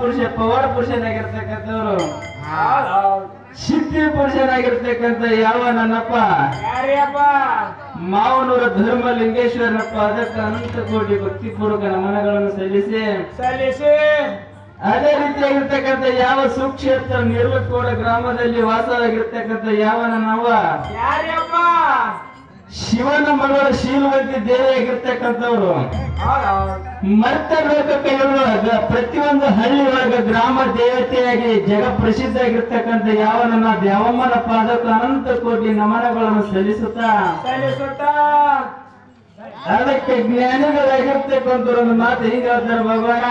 ಪುರುಷ ಪವಾಡ ಪುರುಷನಾಗಿರ್ತಕ್ಕಂಥವ್ರು. ಸಿದ್ಧಿ ಪುರುಷನಾಗಿರ್ತಕ್ಕಂಥ ಯಾವ ನನ್ನಪ್ಪ? ಮಾವನೂರ ಮಾವನೂರ ಧರ್ಮಲಿಂಗೇಶ್ವರನಪ್ಪ. ಅದಕ್ಕೆ ಅನಂತ ಕೋಟಿ ಭಕ್ತಿಪೂರ್ವಕ ನಮನಗಳನ್ನು ಸಲ್ಲಿಸಿ. ಸಲ್ಲಿಸಿ. ಅದೇ ರೀತಿಯಾಗಿರ್ತಕ್ಕಂಥ ಯಾವ ಸುಕ್ಷೇತ್ರ ನಿರ್ವಕೋಡ ಗ್ರಾಮದಲ್ಲಿ ವಾಸವಾಗಿರ್ತಕ್ಕಂಥ ಯಾವ ನನ್ನವ್ವ? ಯಾರಿಯಪ್ಪ? ಶಿವನ ಮಗಳ ಶೀಲವತಿ ದೇವಿಯಾಗಿರ್ತಕ್ಕಂಥವ್ರು. ಮರ್ತ ಲೋಕಕ್ಕೆ ಇರುವಾಗ ಪ್ರತಿಯೊಂದು ಹಳ್ಳಿ ಒಳಗ ಗ್ರಾಮ ದೇವತೆಯಾಗಿ ಜಗ ಪ್ರಸಿದ್ಧ ಆಗಿರ್ತಕ್ಕಂಥ ಯಾವ ನನ್ನ ದ್ಯಾವಮ್ಮನ ಪಾದಕ್ಕೆ ಅನಂತ ಕೋಟಿ ನಮನಗಳನ್ನು ಸಲ್ಲಿಸುತ್ತಾ? ಸಲ್ಲಿಸುತ್ತ? ಅದಕ್ಕೆ ಜ್ಞಾನಿಗಳಾಗಿರ್ತಕ್ಕಂಥ ಒಂದು ಮಾತು ಹಿಂಗ ಹೇಳ್ತಾರೆ ಭಗವಾನ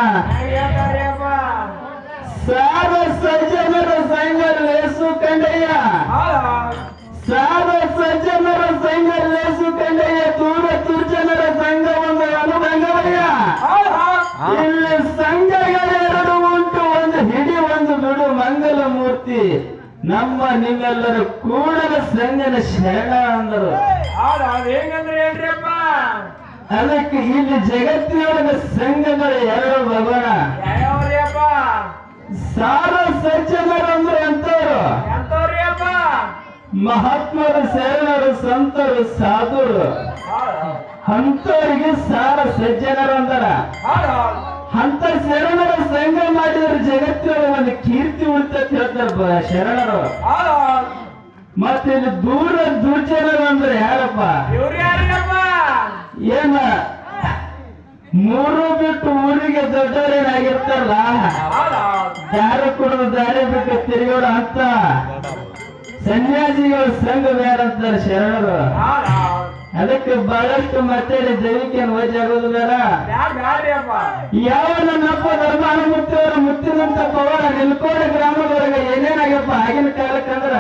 ಸಾರ ಸಜ್ಜನರ ಸಂಘ ಕಂಡಯ್ಯ. ಸಾರ ಸಜ್ಜನರ ಸಂಘ ಲೇಸು ಕಂಡಯ್ಯ ದೂರ ದುರ್ಜನರ ಸಂಘ ಒಂದು ಅನುಭಂಗವಯ್ಯ ಇಲ್ಲಿ ಸಂಘಗಳೆರಡು ಉಂಟು ಒಂದು ಹಿಡಿ ಒಂದು ಬಿಡು ಮಂಗಲ ಮೂರ್ತಿ ನಮ್ಮ ನಿಮ್ಮೆಲ್ಲರ ಕೂಡಲ ಸಂಘನ ಶರಣ ಅಂದರು. ಅದಕ್ಕೆ ಇಲ್ಲಿ ಜಗತ್ತಿನೊಳಗ ಸಂಘಗಳ ಎರಡು ಭಗವಣ ಸಾರ ಸಜ್ಜನರಂದ್ರೆ ಅಂದ್ರೆ ಎಂತವ್ರಿಯಪ್ಪ ಮಹಾತ್ಮರು ಶರಣರು, ಸಂತರು, ಸಾಧುರು. ಹಂತರಿಗೆ ಸಾರ ಸಜ್ಜನರು ಅಂದರ. ಹಂತ ಶರಣರ ಸಂಘ ಮಾಡಿದ್ರೆ ಜಗತ್ತಿನ ಒಂದು ಕೀರ್ತಿ ಉಳಿತ ಶರಣರು. ಮತ್ತೆ ಇಲ್ಲಿ ದೂರ ದುರ್ಜನರು ಅಂದ್ರೆ ಯಾರಪ್ಪ? ಏನ? ಮೂರು ಬಿಟ್ಟು ಊರಿಗೆ ದೊಡ್ಡವರೇನಾಗಿರ್ತಾರಲ್ಲ? ದಾರಿ ಕೊಡೋದು ದಾರಿ ಬಿಟ್ಟು ತಿರುಗೋಣ ಅಂತ? ಸನ್ಯಾಸಿಗಳ ಸಂಘ ಬೇರಂತಾರೆ ಶರಣರು ಅದಕ್ಕೆ ಬಹಳಷ್ಟು ಮತ್ತೆ ಜೈವಿಕೆಯನ್ನು ವಜಾಗೋದು ಬೇಡ. ಯಾವ ನನ್ನಪ್ಪ ಧರ್ಮಾನ ಮುತ್ತಿಯವರ ಮುತ್ತಿನಂತ ಪವರ ನಿಲ್ಕೋಡ ಗ್ರಾಮದವರೆಗೆ ಏನೇನಾಗ್ಯಪ್ಪ ಆಗಿನ ಕಾಲಕ್ಕಂದ್ರ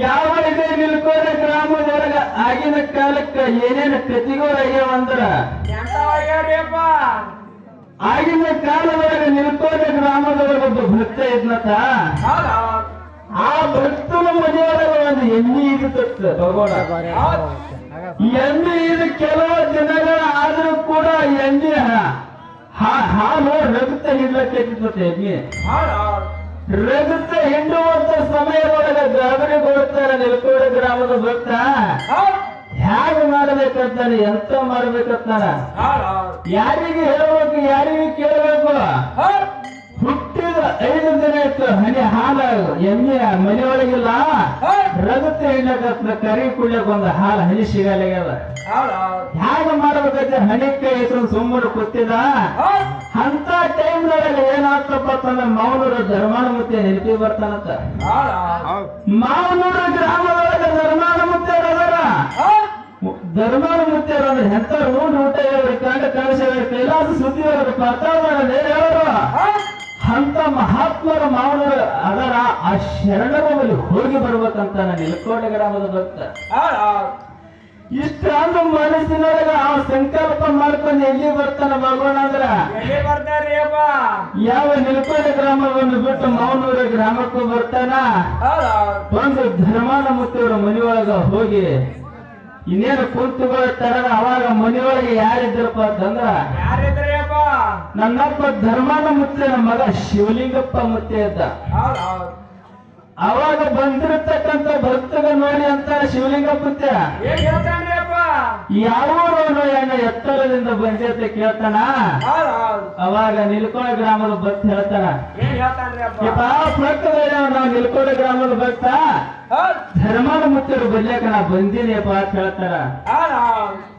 ಯಾವ ಇದೆ ನಿಲ್ಕೋಡ ಗ್ರಾಮದೊಳಗ ಆಗಿನ ಕಾಲಕ್ಕ ಏನೇನು ಕತಿಗಳು ಆಗ್ಯಾವ ಅಂದ್ರ ಎಂತವಾಗ್ಯಾವ್ರಿಯಪ್ಪ ಆಗಿನ ಕಾಲದೊಳಗ ನಿಲ್ಕೋಡ ಗ್ರಾಮದೊಳಗ ಒಬ್ಬ ಭಕ್ತ ಇದ್ನತ? ಆ ಭಕ್ತನ ಮನೆಯೊಳಗ ಒಂದು ಎಣ್ಣೆ ಇರುತ್ತ. ಭಗವಾನ. ಎಣ್ಣೆ ಇದು ಕೆಲವು ದಿನಗಳ ಆದ್ರೂ ಕೂಡ ಎಣ್ಣೆ ಹಾ- ಹಾಲು ರಕ್ತ ಹಿಡ್ಲಕ್ಕೆ ಎಣ್ಣೆ. ರಕ್ತ ಹಿಂಡುವಂತ ಸಮಯದೊಳಗೆ ಗಾಬರಿಗೊಳ್ತಾರ ನಿಲ್ಕೋಡ ಗ್ರಾಮದ ಭಕ್ತ. ಹ್ಯಾಗ ಮಾಡ್ಬೇಕಂತಾನೆ ಎಂತ ಮಾಡ್ಬೇಕಂತಾನ? ಯಾರಿಗೆ ಹೇಳ್ಬೇಕು ಯಾರಿಗೆ ಕೇಳಬೇಕು? ಐದು ದಿನ ಇತ್ತು ಹನಿ ಹಾಲ ಎಮ್ಮೆ ಮನೆಯೊಳಗಿಲ್ಲ ರಗತ ಹೆಣ್ಣ ಕರಿ ಕುಡ್ಲಕ್ ಒಂದು ಹಾಲು ಹನಿ ಸಿಗಲಾಗ್ಯದ ಹ್ಯಾಗ ಮಾಡ್ಬೇಕಂತ ಹಣಿ ಕೈ ಇಟ್ಕೊಂಡು ಸುಮ್ಮನೆ ಕೊತ್ತಿದ ಅಂತ ಟೈಮ್ ಏನಾಗ್ತಪ್ಪ ತನ್ನ ಮಾವನೂರ ಮುತ್ತೆ ನೆನಪಿ ಬರ್ತಾನಂತ. ಮಾವನೂರ ಗ್ರಾಮದೊಳಗೆ ಮುತ್ತೆ ಧರ್ಮಾನ ಮುತ್ತೆ ಅಂದ್ರೆ ಎಂತ ರೂಢ ಊಟ ಕಂಡ ಕಾಣಿಸಿದ್ರೆ ಕೈಲಾಸ ಸುದ್ದಿ ಅವರು ಮಹಾತ್ಮರ ಮಾವನರ ಅದರ ಆ ಶರಣರ ಬಳಿ ಹೋಗಿ ಬರ್ಬೇಕಂತ ನಾನು ನಿಲ್ಕೋಟೆ ಗ್ರಾಮದ ಭಕ್ತ. ಇಷ್ಟ ಅಂದ ಮನಸ್ಸಿನೊಳಗ ಆ ಸಂಕಲ್ಪ ಮಾಡ್ಕೊಂಡು ಎಲ್ಲಿ ಬರ್ತಾನ ಭಗವಾನ್ ಅಂದ್ರ? ಯಾವ ನಿಲ್ಕೋಟೆ ಗ್ರಾಮವನ್ನು ಬಿಟ್ಟು ಮಾವನೂರ ಗ್ರಾಮಕ್ಕೂ ಬರ್ತಾನ? ಒಂದು ಧರ್ಮಾನ ಮುತ್ತಿಯವರ ಮನೆಯೊಳಗ ಹೋಗಿ ಇನ್ನೇನು ಕುಂತುಗಳ ತರದ ಅವಾಗ ಮನೆಯೊಳಗೆ ಯಾರಿದ್ರಪ್ಪ ಅಂತಂದ್ರ? ಯಾರಿದ್ರಿಯಪ್ಪ ನನ್ನಪ್ಪ ಧರ್ಮನ ಮುತ್ತಿನ ಮಗ ಶಿವಲಿಂಗಪ್ಪ ಮುತ್ತೆ ಅಂತ. ಅವಾಗ ಬಂದಿರತಕ್ಕಂತ ಭಕ್ತಗ ನೋಡಿ ಅಂತ ಶಿವಲಿಂಗಪ್ಪ ಮುತ್ತೆ. ಯಾವ ಏನ ಎತ್ತರದಿಂದ ಬಂದೈತೆ ಕೇಳ್ತಾನ? ಅವಾಗ ನಿಲ್ಕೋಳ ಗ್ರಾಮದ ಭಕ್ತ ಹೇಳ್ತಾನ. ನಾವು ನಿಲ್ಕೋಳ ಗ್ರಾಮದ ಭಕ್ತ. ಧರ್ಮದ ಮುತ್ತರು ಬರ್ಲಿಕ್ಕ ನಾ ಬಂದಿನಿಯಪ್ಪ ಅಂತ ಹೇಳ್ತಾರ.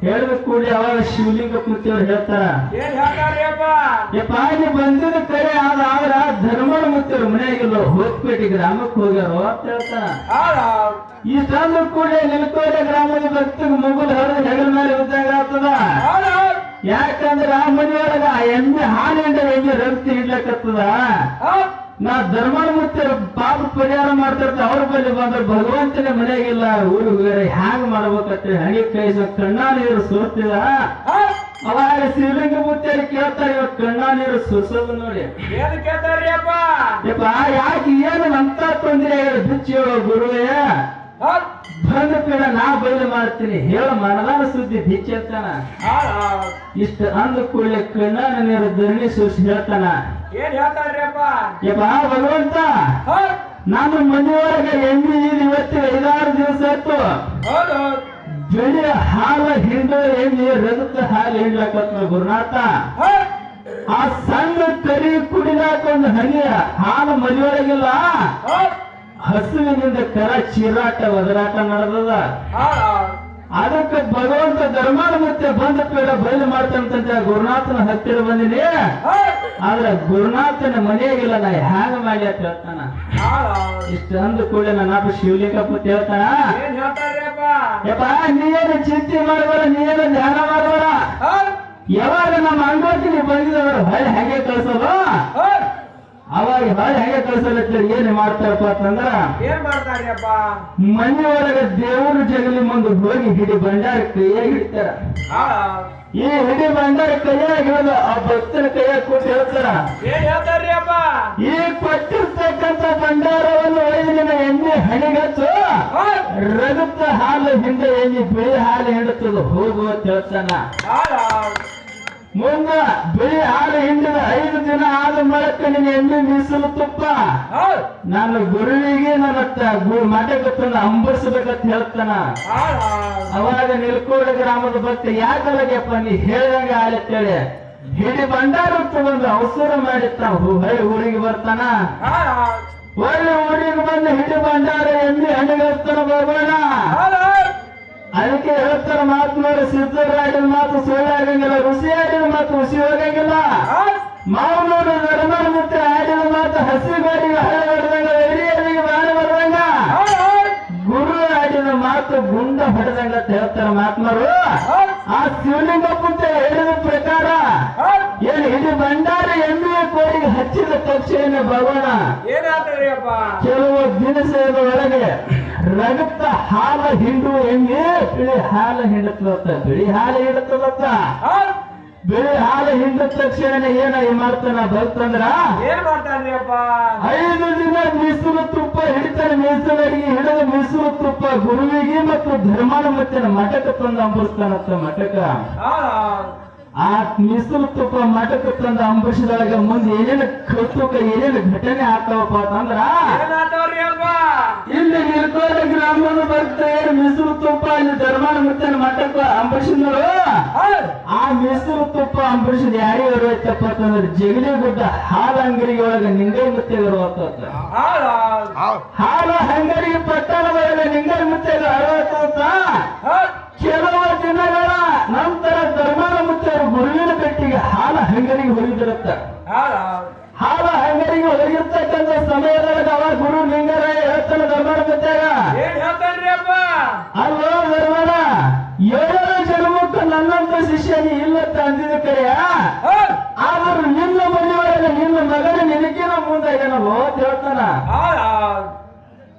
ಹೇಳಿದ ಕೂಡಲೇ ಅವಾಗ ಶಿವಲಿಂಗ ಮುತ್ತಿಯವ್ರು ಹೇಳ್ತಾರ ಯಪ್ಪ? ಬಂದಿದ ಕರೆ ಆದ ಆದ್ರ ಧರ್ಮನ ಮುತ್ತಿಯವ್ರು ಮನೆಯಾಗಿಲ್ಲ ಹೋಗ್ಬೇಟಿ ಗ್ರಾಮಕ್ಕೆ ಹೋಗ್ಯಾರೋ ಅಂತ ಹೇಳ್ತಾರ. ಈ ತಂದ ಕೂಡಲೇ ನಿಲ್ಕೋಟ ಗ್ರಾಮದ ಭಕ್ತಿಗೆ ಮಗುಲ್ ಹರಿದ ಹೆಗಲ ಮೇಲೆ ಉದ್ದಾಗ ಆಗ್ತದ. ಯಾಕಂದ್ರ ಆ ಮನೆಯೊಳಗ ಆ ಹಾಲೆ ಹಾಲಿಂದ ಎಮ್ಮೆ ರಕ್ತಿ ಇಡ್ಲಕತ್ತದ ನಾ ಧರ್ಮ ಮತ್ತೆ ಪಾಪ ಪರಿಹಾರ ಮಾಡ್ತಿರ್ತ ಅವ್ರ ಬಳಿ ಬಂದ್ರೆ ಭಗವಂತನ ಮನೆಯಾಗಿಲ್ಲ ಊರು ಬೇರೆ ಹ್ಯಾಂಗ್ ಮಾಡ್ಬೇಕಂತ ಹಣಿ ಕೈ ಕಣ್ಣ ನೀರು ಸೋರ್ತಿದ ಅವಾಗ ಶಿವಲಿಂಗ ಮುತ್ತೇರಿ ಕೇಳ್ತಾರೆ ಇವಾಗ ಕಣ್ಣ ನೀರು ಸುಸೋದು ನೋಡಿ. ಏನು ಕೇಳ್ತಾರ್ರಿ ಅಪ್ಪ? ಯಾಕೆ ಏನು ಅಂತ ತೊಂದರೆ ಬಿಚ್ಚಿ ಹೇಳೋ ಗುರುವೇ? ಬಂದ ಕೇಳ ನಾ ಬಯಲು ಮಾಡ್ತೀನಿ. ಹೇಳ ಮನದಾನ ಸುದ್ದಿ ಬಿಚ್ಚೇಳ್ತಾನ. ಇಷ್ಟ ಅಂದ ಕೂಡಲೇ ಕಣ್ಣ ಧರಣಿ ಸೂಸಿ ಹೇಳ್ತಾನ. ಏನ್ ಹೇಳ್ತಾನ್ರಿಯಪ್ಪ ಯಪ್ಪ ಭಗವಂತ ನಮ್ಮ ನಾನು ಮನೆಯೊಳಗೆ ಎಣ್ಣೆ ಇದು ಇವತ್ತು ಐದಾರು ದಿವಸ ಆಯ್ತು. ಬೆಳೆ ಹಾಲ ಹಿಂಡ ಎಣ್ಣೆ ರಗತ ಹಾಲು ಹಿಂಡ್ಲಕತ್ತ ಗುರುನಾಥ. ಆ ಸಣ್ಣ ಕರಿ ಕುಡಿಲಾಕ ಒಂದು ಹನಿ ಹಾಲು ಮನೆಯೊಳಗಿಲ್ಲ. ಹಸುವಿನಿಂದ ಕರ ಚಿರಾಟ ಒದರಾಟ ನಡೆದದ? ಅದಕ್ಕೆ ಭಗವಂತ ಧರ್ಮಾನ ಮತ್ತೆ ಬಂದ ಪೀಡ ಬಯಲು ಮಾಡ್ತಂತ ಗುರುನಾಥನ ಹತ್ತಿರ ಬಂದಿನಿ. ಆದ್ರೆ ಗುರುನಾಥನ ಮನೆಯಾಗಿಲ್ಲ ನಾ ಹ್ಯಾಂಗ ಮಾಡಿ ಅಂತ ಹೇಳ್ತಾನ. ಇಷ್ಟ ಅಂದ ಕೂಡ ನನ್ನ ಶಿವಲಿಂಗಪ್ಪ ಹೇಳ್ತಾನ. ಯಪ್ಪ ನೀನು ಚಿಂತೆ ಮಾಡಬೇಡ ನೀನು ಧ್ಯಾನ ಮಾಡಬೇಡ. ಹೌದ್ ಯಾವಾಗ ನಮ್ಮ ಅಂಗಡಿ ಬಂದಿದ್ದವರು ಬಂದಿದವರು ಹೊಳೆ ಹೇಗೆ ಕಳ್ಸೋದು. ಅವಾಗ ಹೊಳೆ ಹೆಂಗೆ ಕಳ್ಸೋದು ಅಂತೇಳಿ ಏನ್ ಮಾಡ್ತಾರಪ್ಪ ಅಂತಂದ್ರ ಏನ್ ಮಾಡ್ತಾರಪ್ಪ ಮನೆ ಒಳಗ ದೇವ್ರ ಜಗಲಿ ಮುಂದೆ ಹೋಗಿ ಹಿಡಿ ಬಂಡಾರ ಕೈಯಾಗಿ ಹಿಡಿತಾರ. ಈ ಹಿಡಿ ಬಂಡಾರ ಕೈಯಾಗಿ ಹಿಡಿದು ಆ ಭಕ್ತನ ಕೈಯಾಗ ಕೊಟ್ಟು ಹೇಳ್ತಾರ. ಏನ್ ಹೇಳ್ತಾನ್ರಿಯಪ್ಪ ಈ ಕೊಟ್ಟಿರ್ತಕ್ಕಂತ ಬಂಡಾರವನ್ನು ಒಯ್ದು ನಿನ್ನ ಎಣ್ಣೆ ಹಣಿಗಚ್ಚು. ರಗುತ್ತ ರಗತ ಹಾಲು ಹಿಂದೆ ಎಣ್ಣೆ ಬಿಳಿ ಹಾಲು ಹಿಂಡುತ್ತದೆ ಹೋಗುವ ಅಂತ ಹೇಳ್ತಾನ. ಮುಂದ ಬಿಳಿ ಹಾಲು ಹಿಂಡಿದ ಐದು ದಿನ ಆದ ಮೂಲಕ ನಿನ್ನ ಎಣ್ಣೆ ಮೀಸಲು ತುಪ್ಪ. ನನ್ನ ನಾನು ಗುರುವಿಗೆ ನನ್ನ ತಂದು ಅಂಬರಿಸಬೇಕಂತ ಹೇಳ್ತಾನ. ಅವಾಗ ನಿಲ್ಕೋಡ ಗ್ರಾಮದ ಭಕ್ತ ಯಾಕಲಾಗ್ಯಪ್ಪ ನೀ ಹೇಳ್ದಂಗ ಆಲತ್ತೇಳಿ. ಹಿಡಿ ಭಂಡಾರ ತಗೊಂಡು ಅವಸರ ಮಾಡಿತ್ತ ಹೊಳೆ ಊರಿಗೆ ಬರ್ತಾನ. ಒಳ್ಳೆ ಊರಿಗೆ ಬಂದು ಹಿಡಿ ಭಂಡಾರ ಎಣ್ಣೆ ಹಣಿಗಸ್ತಾನ ಬರೋಣ ಅದಕ್ಕೆ ಹೇಳ್ತಾರ ನೋಡಿ ಸಿದ್ಧರಾಡಿದ ಮಾತು ಸುಳ್ಳು ಆಗಂಗಿಲ್ಲ ಹುಸಿ ಆಡಿದ ಮಾತು ರುಚಿ ಹೋಗಂಗಿಲ್ಲ. ಮಾವು ನೋಡಿ ಧರ್ಮನ ಮುತ್ತೆ ಆಡಿದ ಮಾತು ಹಸಿ ಬಾಡಿ ಹಳೆ ಹೊಡೆದಂಗ. ಹಿರಿಯರಿಗೆ ಬರದಂಗ ಗುರು ಆಡಿದ ಮಾತು ಗುಂಡ ಹೊಡೆದಂಗ ಅಂತ ಹೇಳ್ತಾರ ಮಾತ್ಮರು ಆ ಶಿವಲಿಂಗ ಕುಂತ ಹೇಳಿದ ಪ್ರಕಾರ ಏನ್ ಏನು ಇಡೀ ಭಂಡಾರ ಎಮ್ಮೆ ಕೋಡಿಗೆ ಹಚ್ಚಿದ ತಕ್ಷಣ ಭಗವಾನ ಕೆಲವು ದಿನಸದ ಒಳಗೆ ರಗತ ಹಾಲ ಹಿಂಡು ಹೆಂಗೆ? ಬಿಳಿ ಹಾಲ ಹಿಂಡತ್ತದತ್ತ ಬಿಳಿ ಹಾಲು ಹಿಂಡುತ್ತದತ್ತ ಹೌದ್. ಬಿಳಿ ಹಾಲು ಹಿಂಡ ತಕ್ಷಣ ಏನ ಮಾಡ್ತಾನ ಬರ್ತಂದ್ರ? ಏನ್ ಮಾಡ್ತಾನ್ರಿಯಪ್ಪ ಐದು ದಿನ ಮೀಸಲು ತುಪ್ಪ ಹಿಡಿತಾನೆ ಮೀಸಲರಿಗೆ ಹಿಡಿದ ಮೀಸಲು ತುಪ್ಪ ಗುರುವಿಗೆ ಮತ್ತು ಧರ್ಮನ ಮತ್ತೆ ಮಠಕ್ಕೆ ತಂದು ಅಂಬರಿಸ್ತಾನತ್ತ ಮಠಕ್ಕ. ಹೌದ್ ಹೌದ್. ಆ ಮೀಸಲು ತುಪ್ಪ ಮಠಕ್ಕೆ ತಂದು ಅಂಬರ್ಸಿದಾಗ ಮುಂದೆ ಏನೇನು ಕೌತುಕ ಏನೇನು ಘಟನೆ ಆಗ್ತಾವಪ್ಪ ಅಂತಂದ್ರ ಇಲ್ಲಿ ನಿರ್ಕೋಲ ಗ್ರಾಮದ ಬರ್ತಾರೆ ಏನು ಮೀಸಲು ತುಪ್ಪ ಅಲ್ಲಿ ಧರ್ಮಾನ ಮತ್ತೆ ಮಠಕ್ಕ ಅಂಬರೀಷನವರು. ಆ ಮೀಸಲು ತುಪ್ಪ ಅಂಬರೀಷನ್ ಯಾರಿಗೆ ಬರುತ್ತಪ್ಪ ಅಂತಂದ್ರೆ ಜಗಲಿ ಗುಡ್ಡ ಹಾಲು ಅಂಗಡಿಗೆ ಒಳಗ ನಿಂಗೈ ಮತ್ತೆ ಹೌದ್ ಹಾಲು ಅಂಗಡಿಗೆ ಪಟ್ಟಣದೊಳಗೆ ನಿಂಗೈ ಮತ್ತೆ ಅರವತ್ತ ಹೌದ್. ಕೆಲವು ದಿನಗಳ ನಂತರ ಧರ್ಮಾನ ಮತ್ತೆ ಗುರುವಿನ ಕಟ್ಟಿಗೆ ಹಾಲು ಅಂಗಡಿಗೆ ಹೋಗಿದಿರತ್ತ ಹಾಲ ಅಂಗಡಿಗೆ ಹೋಗಿರ್ತಕ್ಕಂಥ ಸಮಯದೊಳಗೆ ಅವ ಗುರು ಲಿಂಗರಾಯ ಮತ್ಯಾಗ ಏನ್ ಅಲ್ಲೋ ಧರ್ಮಾನ ಏಳರ ಜನ್ಮಕ್ಕೆ ನನ್ನಂತ ಶಿಷ್ಯನಿ ಇಲ್ಲ ಅಂದಿದ ಕರೆಯ ಆದ್ರೆ ನಿನ್ನ ಮನೆಯೊಳಗೆ ನಿನ್ನ ಮಗನ ನಿನಕಿನ ಮುಂದಾಗೇನಲ್ಲ ಅಂತ ಹೇಳ್ತಾನ ಗ್ರಾಮವರೆಗ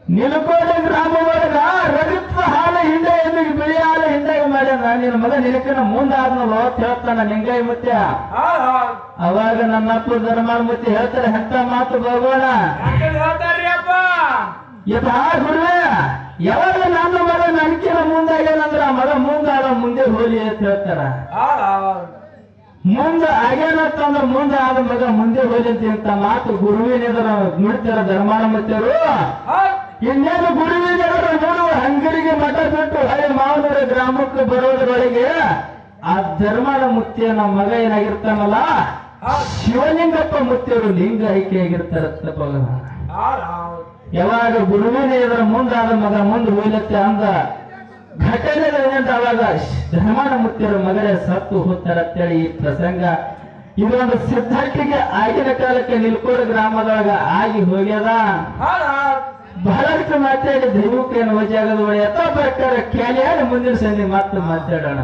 ನಿಲಕೋಟೆ ಗ್ರಾಮ ಒಳಗ ಹಾಲ ಹಿಂದೆ ಎಮ್ಮಿಗೆ ಬಿಳಿ ಹಾಲ ಹಿಂದೆ ಮಾಡ್ಯಾನ ನಿನ್ನ ಮಗ ನಿನಕಿನ ಮುಂದೆ ಆದ್ನಲ್ಲ ಅಂತ ಹೇಳ್ತಾನ ನಿಂಗೈ ಮುತ್ಯ. ಅವಾಗ ನನ್ನ ಅಪ್ಪ ಧರ್ಮಾನ ಮುತ್ಯ ಹೇಳ್ತಾರೆ ಎಂತ ಮಾತು ಭಗವಾನ? ಹೇಳ್ತಾರ್ರಿ ಹೇಳ್ತಾನ್ರಿಯಪ್ಪ ಯಥ ಗುರುವೇ ಯಾವಾಗ ನನ್ನ ಮಗ ನನಕಿನ ಮುಂದಾಗ್ಯಾನಂದ್ರ ಆ ಮಗ ಮುಂದಾದ ಮುಂದೆ ಹೋಲಿ ಅಂತ ಹೇಳ್ತಾರ. ಮುಂದ ಆಗ್ಯಾನಂತಂದ್ರ ಮುಂದೆ ಆದ ಮಗ ಮುಂದೆ ಹೋಲಿ ಅಂತ ಮಾತು ಗುರುವಿನ ನುಡ್ತಾರ ನುಡಿತಾರ ಧರ್ಮಾನ ಮುತ್ಯರು ಹೌದ್ ಇನ್ನೇನು ಗುರುವಿನ ಎದುರು ಹಂಗರಿಗೆ ಮಠ ಬಿಟ್ಟು ಹಳೆ ಮಾವನೂರ ಗ್ರಾಮಕ್ಕೆ ಬರೋದ್ರೊಳಗೆ ಆ ಧರ್ಮಾನ ಮುತ್ತಿಯ ನಮ್ಮ ಮಗ ಏನಾಗಿರ್ತಾನಲ್ಲ? ಶಿವಲಿಂಗಪ್ಪ ಮುತ್ಯರು ಲಿಂಗ ಆಯ್ಕೆಯಾಗಿರ್ತಾರತ್ತ ಆಗಿರ್ತಾರ ಯಾವಾಗ ಗುರುವಿನ ಮುಂದ ಮುಂದಾದ ಮಗ ಮುಂದೆ ಹೋಗ್ಲತ್ತೆ ಅಂದ ಘಟನೆ ಏನಂತ ಅವಾಗ ಧರ್ಮಾನ ಮುತ್ತಿರ ಮಗಳ ಸತ್ತು ಹೋಗ್ತಾರತ್ತೇಳಿ ಈ ಪ್ರಸಂಗ. ಇದೊಂದು ಸಿದ್ಧಾರ್ಥಿಗೆ ಆಗಿನ ಕಾಲಕ್ಕೆ ನಿಲ್ಕೋಡ ಗ್ರಾಮದೊಳಗ ಆಗಿ ಹೋಗ್ಯದ. ಬಹಳಷ್ಟು ಮಾತಾಡಿ ದೈವಕ್ಕೇನು ವಜಾಗದ ಯಥ ಬರ್ತಾರೆ ಕೇಳಿಯಾದ ಮುಂದಿನ ಸಂಜೆ ಮಾತು ಮಾತಾಡೋಣ.